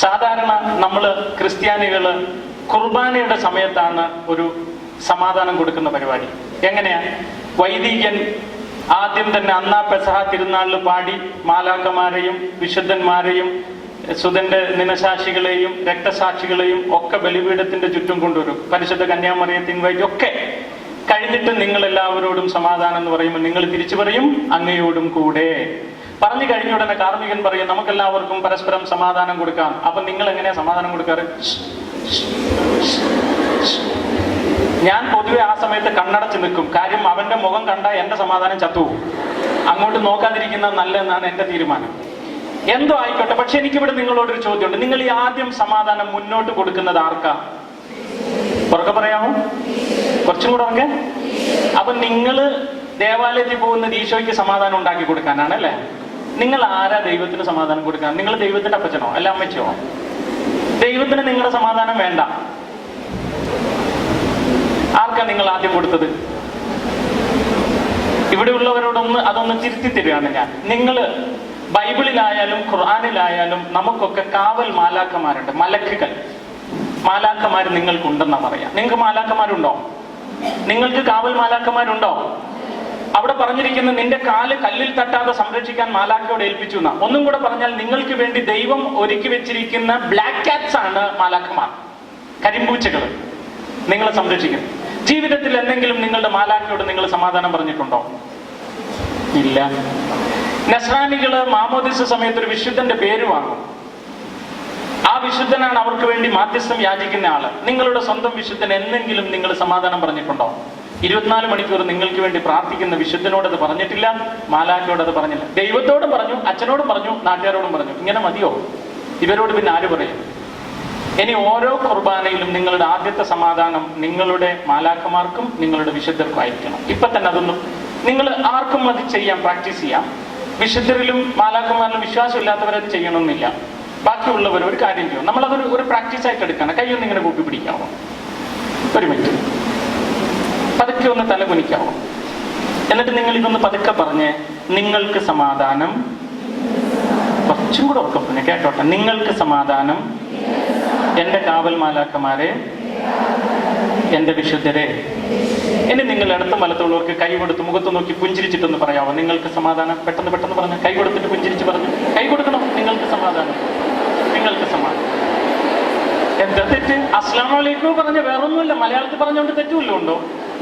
സാധാരണ നമ്മൾ ക്രിസ്ത്യാനികൾ കുർബാനയുടെ സമയത്താണ് ഒരു സമാധാനം കൊടുക്കുന്ന പരിപാടി. എങ്ങനെയാ? വൈദികൻ ആദ്യം തന്നെ അന്നാ പെസഹ തിരുനാളിൽ പാടി മാലാക്കമാരെയും വിശുദ്ധന്മാരെയും സുതന്റെ നിനസാക്ഷികളെയും രക്തസാക്ഷികളെയും ഒക്കെ ബലിപീഠത്തിന്റെ ചുറ്റും കൊണ്ടുവരും. പരിശുദ്ധ കന്യാമറിയത്തിൻ വഴി ഒക്കെ കഴിഞ്ഞിട്ട് നിങ്ങൾ എല്ലാവരോടും സമാധാനം എന്ന് പറയുമ്പോൾ നിങ്ങൾ തിരിച്ചു പറയും അങ്ങയോടും കൂടെ. പറഞ്ഞു കഴിഞ്ഞ ഉടനെ കാർമികൻ പറയും നമുക്കെല്ലാവർക്കും പരസ്പരം സമാധാനം കൊടുക്കാം. അപ്പൊ നിങ്ങൾ എങ്ങനെയാ സമാധാനം കൊടുക്കാറ്? ഞാൻ പൊതുവെ ആ സമയത്ത് കണ്ണടച്ച് നിൽക്കും. കാര്യം അവന്റെ മുഖം കണ്ട എന്റെ സമാധാനം ചത്തു അങ്ങോട്ട് നോക്കാതിരിക്കുന്ന നല്ലതെന്നാണ് എന്റെ തീരുമാനം. എന്തോ ആയിക്കോട്ടെ പക്ഷെ എനിക്കിവിടെ നിങ്ങളോടൊരു ചോദ്യമുണ്ട്. നിങ്ങൾ ഈ ആദ്യം സമാധാനം മുന്നോട്ട് കൊടുക്കുന്നത് ആർക്കാ? ഉറക്കെ പറയാമോ? കുറച്ചും കൂടെ ഉറക്കെ? അപ്പൊ നിങ്ങൾ ദേവാലയത്തിൽ പോകുന്നത് ഈശോയ്ക്ക് സമാധാനം ഉണ്ടാക്കി കൊടുക്കാനാണ് അല്ലേ? നിങ്ങൾ ആരാ ദൈവത്തിന് സമാധാനം കൊടുക്കാൻ? നിങ്ങൾ ദൈവത്തിന്റെ അപ്പച്ചനോ? അല്ല അമ്മച്ചോ ദൈവത്തിന് നിങ്ങളുടെ സമാധാനം വേണ്ട. ആർക്കാ നിങ്ങൾ ആദ്യം കൊടുത്തത്? ഇവിടെ ഉള്ളവരോടൊന്ന് അതൊന്ന് തിരുത്തി തരികയാണ് ഞാൻ. നിങ്ങൾ ബൈബിളിലായാലും ഖുർആാനിലായാലും നമുക്കൊക്കെ കാവൽ മാലാക്കന്മാരുണ്ട് മലക്കുകൾ. മാലാക്കന്മാർ നിങ്ങൾക്കുണ്ടെന്നാ പറയാം. നിങ്ങൾക്ക് മാലാക്കന്മാരുണ്ടോ നിങ്ങൾക്ക് കാവൽ മാലാക്കന്മാരുണ്ടോ അവിടെ പറഞ്ഞിരിക്കുന്ന നിന്റെ കാൽ കല്ലിൽ തട്ടാതെ സംരക്ഷിക്കാൻ മാലാഖയോട് ഏൽപ്പിച്ചു എന്നാ. ഒന്നും കൂടെ പറഞ്ഞാൽ നിങ്ങൾക്ക് വേണ്ടി ദൈവം ഒരുക്കി വെച്ചിരിക്കുന്ന ബ്ലാക്ക് കാറ്റ്സ് ആണ് മാലാഖമാർ. കരിമ്പൂച്ചകൾ നിങ്ങളെ സംരക്ഷിക്കും ജീവിതത്തിൽ എന്തെങ്കിലും നിങ്ങളുടെ മാലാഖയോട് നിങ്ങൾ സമാധാനം പറഞ്ഞിട്ടുണ്ടോ? ഇല്ല. നസ്രാനികൾ മാമോദിസ സമയത്ത് ഒരു വിശുദ്ധന്റെ പേര് വാങ്ങും. ആ വിശുദ്ധനാണ് അവർക്ക് വേണ്ടി മാധ്യസ്ഥം യാചിക്കുന്ന ആൾ. നിങ്ങളുടെ സ്വന്തം വിശുദ്ധൻ എന്തെങ്കിലും നിങ്ങൾ സമാധാനം പറഞ്ഞിട്ടുണ്ടോ? ഇരുപത്തിനാല് മണിക്കൂർ നിങ്ങൾക്ക് വേണ്ടി പ്രാർത്ഥിക്കുന്ന വിശുദ്ധനോട് അത് പറഞ്ഞിട്ടില്ല മാലാഖയോട് അത് പറഞ്ഞില്ല. ദൈവത്തോടും പറഞ്ഞു അച്ഛനോടും പറഞ്ഞു നാട്ടുകാരോടും പറഞ്ഞു. ഇങ്ങനെ മതിയോ? ഇവരോട് പിന്നെ ആര് പറയും? ഇനി ഓരോ കുർബാനയിലും നിങ്ങളുടെ ആദ്യത്തെ സമാധാനം നിങ്ങളുടെ മാലാഖമാർക്കും നിങ്ങളുടെ വിശുദ്ധർക്കും ആയിരിക്കണം. ഇപ്പൊ തന്നെ അതൊന്നും നിങ്ങൾ ആർക്കും അത് ചെയ്യാം പ്രാക്ടീസ് ചെയ്യാം. വിശുദ്ധരിലും മാലാക്കന്മാരിലും വിശ്വാസമില്ലാത്തവരത് ചെയ്യണമെന്നില്ല. ബാക്കിയുള്ളവർ ഒരു കാര്യം ചെയ്യും നമ്മളതൊരു ഒരു പ്രാക്ടീസ് ആയിട്ട് എടുക്കണം. കൈയൊന്നും ഇങ്ങനെ കൂപ്പി പിടിക്കാമോ ഒരു മിനിറ്റ്. പതുക്കെ ഒന്ന് തല കുനിക്കാമോ എന്നിട്ട് നിങ്ങൾ ഇതൊന്ന് പതുക്കെ പറഞ്ഞ് നിങ്ങൾക്ക് സമാധാനം. കുറച്ചും കൂടെ ഉറക്കം പറഞ്ഞു കേട്ടോട്ടെ. നിങ്ങൾക്ക് സമാധാനം. എന്റെ കാവൽ മാലാക്കന്മാരെ എന്റെ വിശുദ്ധരെ. ഇനി നിങ്ങൾ അടുത്ത മലത്തുള്ളവർക്ക് കൈ കൊടുത്ത് മുഖത്ത് നോക്കി പുഞ്ചിരിച്ചിട്ടൊന്ന് പറയാമോ നിങ്ങൾക്ക് സമാധാനം? പെട്ടെന്ന് പെട്ടെന്ന് പറഞ്ഞു കൈ കൊടുത്തിട്ട് പുഞ്ചിരിച്ച് പറഞ്ഞു കൈ കൊടുക്കണം. നിങ്ങൾക്ക് സമാധാനം. നിങ്ങൾക്ക് സമാധാനം. എന്താ തെറ്റ്? അസ്ലാം വലൈക്കും പറഞ്ഞ വേറൊന്നുമില്ല. മലയാളത്തിൽ പറഞ്ഞുകൊണ്ട് തെറ്റുമില്ല ഉണ്ടോ?